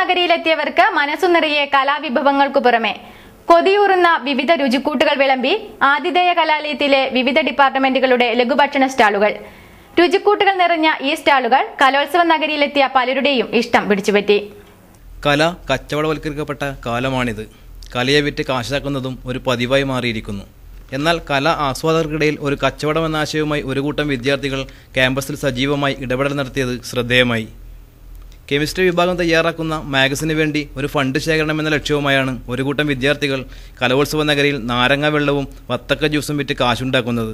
നഗരിയിലെത്തിയവർക്ക് മനസ്സു നിറയെ കലാവിഭവങ്ങൾക്കു പുറമെ കൊതിയൂറുന്ന വിവിധ രുചിക്കൂട്ടുകൾ വിളമ്പി ആതിഥേയ കലാലയത്തിലെ വിവിധ ഡിപ്പാർട്ട്മെന്റുകളുടെ ലഘുഭക്ഷണ സ്റ്റാളുകൾ. രുചിക്കൂട്ടുകൾ നിറഞ്ഞ ഈ സ്റ്റാളുകൾ കലോത്സവ നഗരിയിലെത്തിയ പലരുടെയും ഇഷ്ടം പിടിച്ചുപറ്റി. കല കച്ചവടവൽക്കരിക്കപ്പെട്ട കാലമാണിത്. കലയെ വിറ്റ് കാശാക്കുന്നതും ഒരു പതിവായി മാറിയിരിക്കുന്നു. എന്നാൽ കല ആസ്വാദകർക്കിടയിൽ ഒരു കച്ചവടം എന്ന ആശയവുമായി ഒരു കൂട്ടം വിദ്യാർത്ഥികൾ ക്യാമ്പസിൽ സജീവമായി ഇടപെടൽ നടത്തിയത് ശ്രദ്ധേയമായി. കെമിസ്ട്രി വിഭാഗം തയ്യാറാക്കുന്ന മാഗസിന് വേണ്ടി ഒരു ഫണ്ട് ശേഖരണം എന്ന ലക്ഷ്യവുമായാണ് ഒരു കൂട്ടം വിദ്യാർത്ഥികൾ കലോത്സവ നഗരിയിൽ നാരങ്ങ വെള്ളവും വത്തക്ക ജ്യൂസും വിറ്റ് കാശുണ്ടാക്കുന്നത്.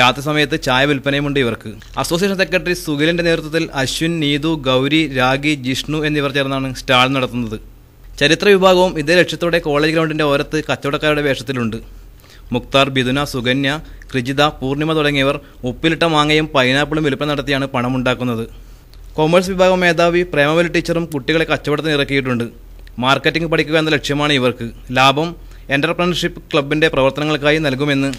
രാത്രി സമയത്ത് ചായ വിൽപ്പനയുമുണ്ട് ഇവർക്ക്. അസോസിയേഷൻ സെക്രട്ടറി സുഖിലിന്റെ നേതൃത്വത്തിൽ അശ്വിൻ നീതു ഗൗരി രാഗി ജിഷ്ണു എന്നിവർ ചേർന്നാണ് സ്റ്റാൾ നടത്തുന്നത്. ചരിത്ര വിഭാഗവും ഇതേ ലക്ഷ്യത്തോടെ കോളേജ് ഗ്രൗണ്ടിന്റെ ഓരത്ത് കച്ചവടക്കാരുടെ വേഷത്തിലുണ്ട്. മുക്താർ ബിദുന സുഗന്യ കൃജിത പൂർണിമ തുടങ്ങിയവർ ഉപ്പിലിട്ട മാങ്ങയും പൈനാപ്പിളും വിൽപ്പന നടത്തിയാണ് പണമുണ്ടാക്കുന്നത്. കൊമേഴ്സ് വിഭാഗം മേധാവി പ്രേമവലി ടീച്ചറും കുട്ടികളെ കച്ചവടത്തിന് ഇറക്കിയിട്ടുണ്ട്. മാർക്കറ്റിംഗ് പഠിക്കുക എന്ന ലക്ഷ്യമാണ് ഇവർക്ക്. ലാഭം എന്റർപ്രണർഷിപ്പ് ക്ലബിന്റെ പ്രവർത്തനങ്ങൾക്കായി നൽകുമെന്ന്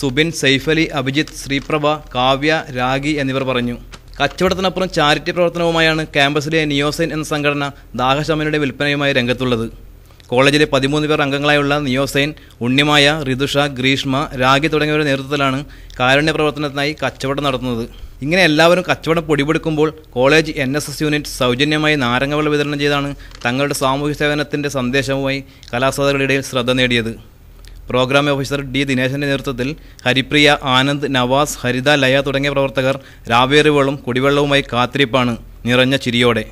സുബിൻ സൈഫലി അഭിജിത്ത് ശ്രീപ്രഭ കാവ്യ രാഗി എന്നിവർ പറഞ്ഞു. കച്ചവടത്തിനപ്പുറം ചാരിറ്റി പ്രവർത്തനവുമായാണ് ക്യാമ്പസിലെ നിയോസൈൻ എന്ന സംഘടന ദാഹശമനയുടെ വിൽപ്പനയുമായി രംഗത്തുള്ളത്. കോളേജിലെ പതിമൂന്ന് പേർ അംഗങ്ങളായുള്ള നിയോസൈൻ ഉണ്ണിമായ ഋതുഷ ഗ്രീഷ്മ രാഗി തുടങ്ങിയവരുടെ നേതൃത്വത്തിലാണ് കാരുണ്യ പ്രവർത്തനത്തിനായി കച്ചവടം നടത്തുന്നത്. ഇങ്ങനെ എല്ലാവരും കച്ചവടം പൊടിപൊടുക്കുമ്പോൾ college N S S unit സൗജന്യമായി നാരങ്ങവെള്ള വിതരണം ചെയ്താണ് തങ്ങളുടെ സാമൂഹ്യ സേവനത്തിന്റെ സന്ദേശവുമായി കലാസാധകരുടെ ഇടയിൽ ശ്രദ്ധ നേടിയത്. പ്രോഗ്രാം ഓഫീസർ ഡി ദിനേശന്റെ നേതൃത്വത്തിൽ ഹരിപ്രിയ ആനന്ദ് നവാസ് ഹരിത ലയ തുടങ്ങിയ പ്രവർത്തകർ രാവേറുകളും കുടിവെള്ളവുമായി കാത്തിരിപ്പാണ് നിറഞ്ഞ ചിരിയോടെ.